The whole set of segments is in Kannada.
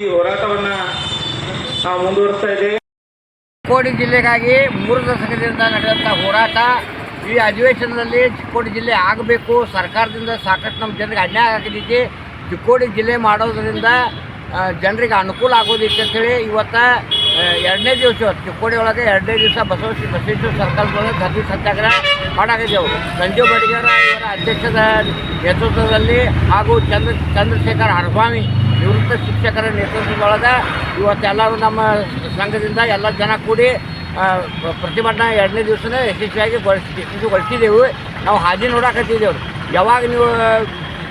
ಹೋರಾಟವನ್ನ ನಾವು ಮುಂದುವರಿಸ್ತಾ ಇದ್ದೇವೆ. ಚಿಕ್ಕೋಡಿ ಜಿಲ್ಲೆಗಾಗಿ ಮೂರು ದಶಕದಿಂದ ನಡೆದಂಥ ಹೋರಾಟ ಈ ಅಧಿವೇಶನದಲ್ಲಿ ಚಿಕ್ಕೋಡಿ ಜಿಲ್ಲೆ ಆಗಬೇಕು. ಸರ್ಕಾರದಿಂದ ಸಾಕಷ್ಟು ನಮ್ಮ ಜನರಿಗೆ ಅನ್ಯಾಯ ಆಗಿದ್ದೈತಿ ಚಿಕ್ಕೋಡಿ ಜಿಲ್ಲೆ ಮಾಡೋದರಿಂದ ಜನರಿಗೆ ಅನುಕೂಲ ಆಗೋದಿತ್ತು ಅಂತೇಳಿ ಇವತ್ತು ಎರಡನೇ ದಿವಸ, ಚಿಕ್ಕೋಡಿ ಒಳಗೆ ಎರಡನೇ ದಿವಸ ಬಸವ ಬಸವೇಶ್ವರ ಸರ್ಕಲ್ದೊಳಗೆ ಧರ್ಮಿ ಸತ್ಯಾಗ್ರಹ ಮಾಡಾಕಿದ್ದೆವು ಸಂಜೀವ್ ಬಡಿಗೇರ ಇವರ ಅಧ್ಯಕ್ಷದ ನೇತೃತ್ವದಲ್ಲಿ ಹಾಗೂ ಚಂದ್ರ, ಚಂದ್ರಶೇಖರ್ ಹರಸ್ವಾಮಿ ನಿವೃತ್ತ ಶಿಕ್ಷಕರ ನೇತೃತ್ವದೊಳಗೆ ಇವತ್ತೆಲ್ಲರೂ ನಮ್ಮ ಸಂಘದಿಂದ ಎಲ್ಲ ಜನ ಕೂಡಿ ಪ್ರತಿಭಟನೆ ಪ್ರ- ಪ್ರತಿಭಟನಾ ಎರಡನೇ ದಿವಸನೇ ಯಶಸ್ವಿಯಾಗಿ ಗೊಳಿಸಿ, ಯಶಸ್ವಿಗೊಳಿಸಿದೆವು. ನಾವು ಹಾದಿ ನೋಡಾಕತ್ತಿದ್ದೆವು ಯಾವಾಗ ನೀವು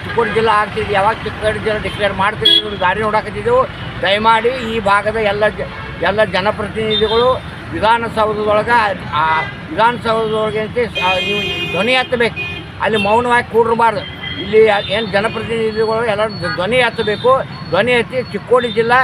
ಚಿಕ್ಕೋಡಿ ಜಿಲ್ಲಾ ಆಗ್ತಿದ್ದು ಯಾವಾಗ ಚಿಕ್ಕೋಡಿ ಜಿಲ್ಲಾ ಡಿಕ್ಲೇರ್ ಮಾಡ್ತೀವಿ ದಾರಿ ನೋಡಾಕತ್ತಿದ್ದೆವು ದಯಮಾಡಿ ಈ ಭಾಗದ ಎಲ್ಲ ಎಲ್ಲ ಜನಪ್ರತಿನಿಧಿಗಳು ವಿಧಾನಸೌಧದೊಳಗೆ, ಆ ವಿಧಾನಸೌಧದೊಳಗೆ ಅಂತ ಧ್ವನಿ ಎತ್ತಬೇಕು. ಅಲ್ಲಿ ಮೌನವಾಗಿ ಕೂಡಿರಬಾರ್ದು. ಇಲ್ಲಿ ಏನು ಜನಪ್ರತಿನಿಧಿಗಳು ಎಲ್ಲರೂ ಧ್ವನಿ ಎತ್ತಬೇಕು. ಧ್ವನಿ ಎತ್ತಿ ಚಿಕ್ಕೋಡಿ ಜಿಲ್ಲಾ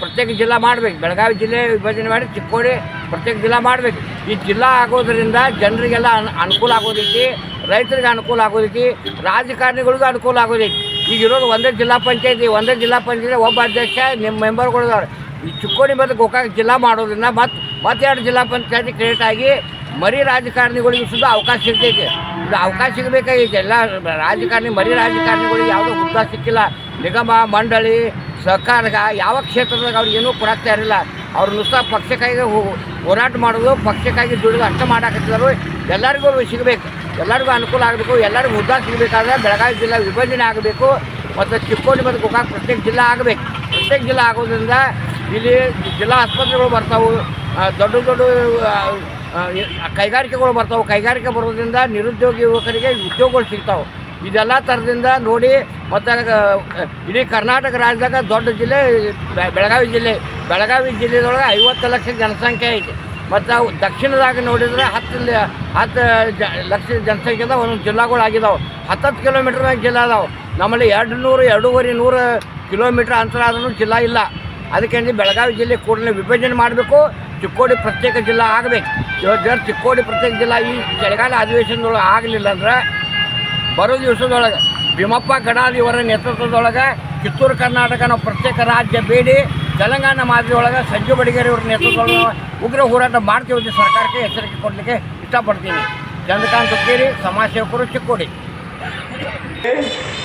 ಪ್ರತ್ಯೇಕ ಜಿಲ್ಲಾ ಮಾಡಬೇಕು. ಬೆಳಗಾವಿ ಜಿಲ್ಲೆ ವಿಭಜನೆ ಮಾಡಿ ಚಿಕ್ಕೋಡಿ ಪ್ರತ್ಯೇಕ ಜಿಲ್ಲಾ ಮಾಡಬೇಕು. ಈ ಜಿಲ್ಲಾ ಆಗೋದ್ರಿಂದ ಜನರಿಗೆಲ್ಲ ಅನ್, ಅನುಕೂಲ ಆಗೋದೈತಿ, ರೈತರಿಗೆ ಅನುಕೂಲ ಆಗೋದೈತಿ, ರಾಜಕಾರಣಿಗಳಿಗೂ ಅನುಕೂಲ ಆಗೋದೈತಿ. ಈಗ ಇರೋದು ಒಂದೇ ಜಿಲ್ಲಾ ಪಂಚಾಯತಿ, ಒಂದೇ ಜಿಲ್ಲಾ ಪಂಚಾಯತಿ ಒಬ್ಬ ಅಧ್ಯಕ್ಷ, ನಿಮ್ಮ ಮೆಂಬರ್ಗಳಿದ್ದಾರೆ ಈ ಚಿಕ್ಕೋಡಿ ಮತ್ತು ಗೋಕಾಕ್ ಜಿಲ್ಲಾ ಮಾಡೋದ್ರಿಂದ ಮತ್ತೆ ಮತ್ತೆರಡು ಜಿಲ್ಲಾ ಪಂಚಾಯತಿ ಕ್ರಿಯೇಟ್ ಆಗಿ ಮರಿ ರಾಜಕಾರಣಿಗಳಿಗೂ ಸುದ್ದ ಅವಕಾಶ ಸಿಗ್ತೈತೆ. ಇದು ಅವಕಾಶ ಸಿಗಬೇಕಾಗೈತೆ. ಎಲ್ಲ ರಾಜಕಾರಣಿ, ಮರಿ ರಾಜಕಾರಣಿಗಳಿಗೆ ಯಾವುದೋ ಹುದ್ದ ಸಿಕ್ಕಿಲ್ಲ. ನಿಗಮ, ಮಂಡಳಿ, ಸರ್ಕಾರಗ ಯಾವ ಕ್ಷೇತ್ರದಾಗ ಅವ್ರಿಗೆ ಏನೂ ಕೊಡಾಕ್ತಾ ಇರಲಿಲ್ಲ. ಅವ್ರು ನುಸ್ತಾ ಪಕ್ಷಕ್ಕಾಗಿ ಹೋರಾಟ ಮಾಡೋದು, ಪಕ್ಷಕ್ಕಾಗಿ ದುಡಿದು ಅಷ್ಟ ಮಾಡಾಕತ್ತಿದ್ರು ಎಲ್ಲರಿಗೂ ಸಿಗಬೇಕು. ಎಲ್ಲರಿಗೂ ಅನುಕೂಲ ಆಗಬೇಕು. ಎಲ್ಲರಿಗೂ ಹುದ್ದ ಸಿಗಬೇಕಾದ್ರೆ ಬೆಳಗಾವಿ ಜಿಲ್ಲಾ ವಿಭಜನೆ ಆಗಬೇಕು. ಮತ್ತು ಚಿಕ್ಕೋಡಿ ಮತ್ತು ಗೋಕಾಕ್ ಪ್ರತ್ಯೇಕ ಜಿಲ್ಲಾ ಆಗಬೇಕು. ಪ್ರತ್ಯೇಕ ಜಿಲ್ಲಾ ಆಗೋದ್ರಿಂದ ಇಲ್ಲಿ ಜಿಲ್ಲಾ ಆಸ್ಪತ್ರೆಗಳು ಬರ್ತಾವೆ. ದೊಡ್ಡ ದೊಡ್ಡ ಕೈಗಾರಿಕೆಗಳು ಬರ್ತಾವೆ. ಕೈಗಾರಿಕೆ ಬರೋದ್ರಿಂದ ನಿರುದ್ಯೋಗಿ ಯುವಕರಿಗೆ ಉದ್ಯೋಗಗಳು ಸಿಗ್ತಾವೆ. ಇದೆಲ್ಲ ಥರದಿಂದ ನೋಡಿ ಮತ್ತು ಇಡೀ ಕರ್ನಾಟಕ ರಾಜ್ಯದಾಗ ದೊಡ್ಡ ಜಿಲ್ಲೆ ಬೆಳಗಾವಿ ಜಿಲ್ಲೆ. ಬೆಳಗಾವಿ ಜಿಲ್ಲೆದೊಳಗೆ ಐವತ್ತು ಲಕ್ಷ ಜನಸಂಖ್ಯೆ ಐತಿ. ಮತ್ತು ದಕ್ಷಿಣದಾಗ ನೋಡಿದರೆ ಹತ್ತು ಹತ್ತು ಜ, ಲಕ್ಷ ಜನಸಂಖ್ಯೆದ ಒಂದೊಂದು ಜಿಲ್ಲಾಗಳು ಆಗಿದಾವೆ. ಹತ್ತತ್ತು ಕಿಲೋಮೀಟ್ರ್ದಾಗ ಜಿಲ್ಲೆ ಅದಾವೆ. ನಮ್ಮಲ್ಲಿ ಎರಡು ನೂರು ಎರಡೂವರೆ, ನೂರು ಕಿಲೋಮೀಟ್ರ್ ಅಂತರ ಆದ್ರೂ ಜಿಲ್ಲಾ ಇಲ್ಲ. ಅದಕ್ಕೆ ಬೆಳಗಾವಿ ಜಿಲ್ಲೆ ಕೂಡಲೇ ವಿಭಜನೆ ಮಾಡಬೇಕು. ಚಿಕ್ಕೋಡಿ ಪ್ರತ್ಯೇಕ ಜಿಲ್ಲಾ ಆಗಬೇಕು. ಇವತ್ತು ಚಿಕ್ಕೋಡಿ ಪ್ರತ್ಯೇಕ ಜಿಲ್ಲಾ ಈ ಚಳಿಗಾಲ ಅಧಿವೇಶನದೊಳಗೆ ಆಗಲಿಲ್ಲ ಅಂದ್ರೆ ಬರೋ ದಿವಸದೊಳಗೆ ಭೀಮಪ್ಪ ಗಡಾದಿ ಅವರ ನೇತೃತ್ವದೊಳಗೆ ಕಿತ್ತೂರು ಕರ್ನಾಟಕ ನಾವು ಪ್ರತ್ಯೇಕ ರಾಜ್ಯ ಬೇಡಿ, ತೆಲಂಗಾಣ ಮಾದರಿಯೊಳಗೆ ಸಂಜು ಬಡಿಗೇರಿ ಇವರ ನೇತೃತ್ವದೊಳಗೆ ಉಗ್ರ ಹೋರಾಟ ಮಾಡ್ತೀವಿ ಸರ್ಕಾರಕ್ಕೆ ಎಚ್ಚರಿಕೆ ಕೊಡಲಿಕ್ಕೆ ಇಷ್ಟಪಡ್ತೀನಿ. ಚಂದ್ರಕಾಂತ್ ಹುಕ್ಕೇರಿ ಸಮಾಜ ಸೇವಕರು ಚಿಕ್ಕೋಡಿ.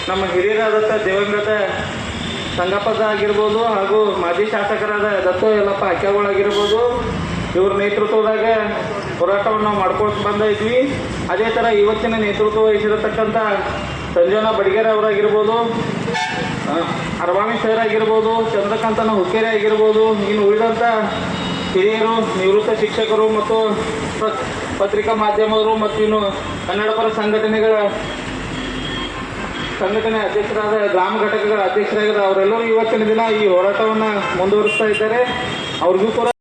ನಮ್ಮ ಹಿರಿಯರಾದಂಥ ದಿವಂಗತ ಸಂಗಪ್ಪದ ಆಗಿರ್ಬೋದು ಹಾಗೂ ಮಾಜಿ ಶಾಸಕರಾದ ದತ್ತು ಯಲ್ಲಪ್ಪ ಅಕ್ಯಾಗಳಾಗಿರ್ಬೋದು ಇವ್ರ ನೇತೃತ್ವದಾಗ ಹೋರಾಟವನ್ನು ನಾವು ಮಾಡ್ಕೊಳ್ತಾ ಬಂದ ಇದ್ವಿ. ಅದೇ ಥರ ಇವತ್ತಿನ ನೇತೃತ್ವ ವಹಿಸಿರತಕ್ಕಂಥ ಸಂಜನಾ ಬಡಿಗೇರ ಅವರಾಗಿರ್ಬೋದು ಅರವಾಮಿ ಸರ್ ಆಗಿರ್ಬೋದು, ಚಂದ್ರಕಾಂತನ ಹುಕ್ಕೇರಿ ಆಗಿರ್ಬೋದು, ಇನ್ನು ಉಳಿದಂಥ ಹಿರಿಯರು, ನಿವೃತ್ತ ಶಿಕ್ಷಕರು ಮತ್ತು ಪತ್ರಿಕಾ ಮಾಧ್ಯಮರು ಮತ್ತು ಇನ್ನು ಕನ್ನಡಪರ ಸಂಘಟನೆಗಳ ಸಂಘಟನೆ ಅಧ್ಯಕ್ಷರಾದ ಗ್ರಾಮ ಘಟಕಗಳ ಅಧ್ಯಕ್ಷರಾಗಿದ್ದ ಅವರೆಲ್ಲರೂ ಇವತ್ತಿನ ದಿನ ಈ ಹೋರಾಟವನ್ನು ಮುಂದುವರಿಸ್ತಾ ಇದ್ದಾರೆ. ಅವ್ರಿಗೂ ಕೂಡ